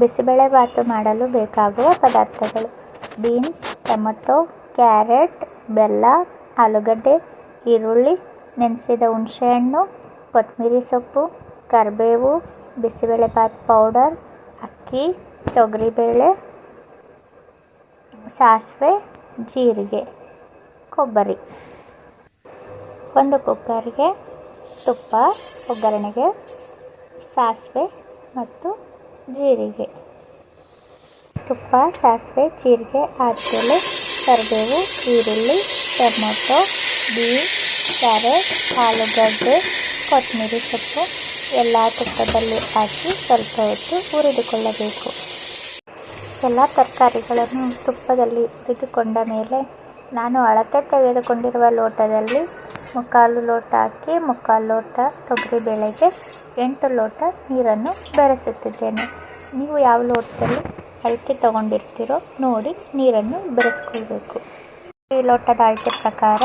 ಬಿಸಿಬೇಳೆಭಾತು ಮಾಡಲು ಬೇಕಾಗುವ ಪದಾರ್ಥಗಳು. ಬೀನ್ಸ್, ಟೊಮಟೊ, ಕ್ಯಾರೆಟ್, ಬೆಲ್ಲ, ಆಲೂಗಡ್ಡೆ, ಈರುಳ್ಳಿ, ನೆನೆಸಿದ ಹುಣಸೆಹಣ್ಣು, ಕೊತ್ತಂಬರಿ ಸೊಪ್ಪು, ಕರಿಬೇವು ಬಿಸಿಬೇಳೆಭಾತ್ ಪೌಡರ್, ಅಕ್ಕಿ, ತೊಗರಿಬೇಳೆ, ಸಾಸಿವೆ, ಜೀರಿಗೆ, ಕೊಬ್ಬರಿ. ಒಂದು ಕುಕ್ಕರ್ಗೆ ತುಪ್ಪ, ಒಗ್ಗರಣೆಗೆ ಸಾಸಿವೆ ಮತ್ತು ಜೀರಿಗೆ. ತುಪ್ಪ, ಸಾಸಿವೆ, ಜೀರಿಗೆ ಆದಮೇಲೆ ಕರಿಬೇವು, ಈರುಳ್ಳಿ, ಟೊಮೊಟೊ, ಬೀನ್ಸ್, ಕ್ಯಾರೆಟ್, ಆಲೂಗಡ್ಡೆ, ಕೊತ್ತಂಬರಿ ಸೊಪ್ಪು ಎಲ್ಲ ತುಪ್ಪದಲ್ಲಿ ಹಾಕಿ ಸ್ವಲ್ಪ ಹೊತ್ತು ಹುರಿದುಕೊಳ್ಳಬೇಕು. ಎಲ್ಲ ತರಕಾರಿಗಳನ್ನು ತುಪ್ಪದಲ್ಲಿ ಹುರಿದುಕೊಂಡ ಮೇಲೆ ನಾನು ಅಳತೆ ತೆಗೆದುಕೊಂಡಿರುವ ಲೋಟದಲ್ಲಿ ಮುಕ್ಕಾಲು ಲೋಟ ಅಕ್ಕಿ, ಮುಕ್ಕಾಲು ಲೋಟ ತೊಗರಿಬೇಳೆಗೆ ಎಂಟು ಲೋಟ ನೀರನ್ನು ಬೆರೆಸುತ್ತಿದ್ದೇನೆ. ನೀವು ಯಾವ ಲೋಟದಲ್ಲಿ ಅಳತೆ ತಗೊಂಡಿರ್ತೀರೋ ನೋಡಿ ನೀರನ್ನು ಬೆರೆಸ್ಕೊಳ್ಬೇಕು. ಈ ಲೋಟದ ಅಳತೆ ಪ್ರಕಾರ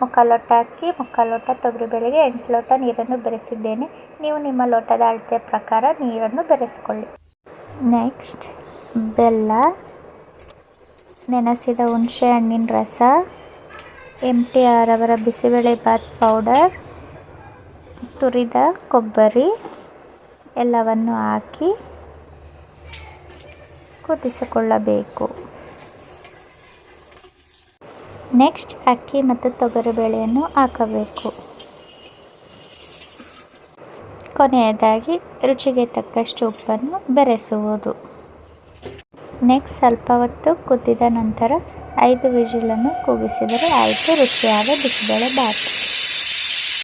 ಮುಕ್ಕಾಲು ಲೋಟ ಅಕ್ಕಿ, ಮುಕ್ಕಾಲು ಲೋಟ ತೊಗರಿಬೇಳೆಗೆ ಎಂಟು ಲೋಟ ನೀರನ್ನು ಬೆರೆಸಿದ್ದೇನೆ. ನೀವು ನಿಮ್ಮ ಲೋಟದ ಅಳತೆ ಪ್ರಕಾರ ನೀರನ್ನು ಬೆರೆಸ್ಕೊಳ್ಳಿ. ನೆಕ್ಸ್ಟ್, ಬೆಲ್ಲ, ನೆನೆಸಿದ ಹುಣಸೆ ಹಣ್ಣಿನ ರಸ ಎಂ ಟಿ ಆರ್ ಅವರ ಬಿಸಿಬೇಳೆಭಾತ್ ಪೌಡರ್, ತುರಿದ ಕೊಬ್ಬರಿ, ಎಲ್ಲವನ್ನು ಹಾಕಿ ಕುದಿಸಿಕೊಳ್ಳಬೇಕು. ನೆಕ್ಸ್ಟ್ ಅಕ್ಕಿ ಮತ್ತು ತೊಗರಿಬೇಳೆಯನ್ನು ಹಾಕಬೇಕು. ಕೊನೆಯದಾಗಿ ರುಚಿಗೆ ತಕ್ಕಷ್ಟು ಉಪ್ಪನ್ನು ಬೆರೆಸುವುದು. ನೆಕ್ಸ್ಟ್ ಸ್ವಲ್ಪ ಹೊತ್ತು ಕುದ್ದಿದ ನಂತರ ಐದು ವಿಷಲನ್ನು ಕೂಗಿಸಿದರೆ ಆಯಿತು ರುಚಿಯಾದ ಬಿಸಿಬೇಳೆ ಬಾತ್.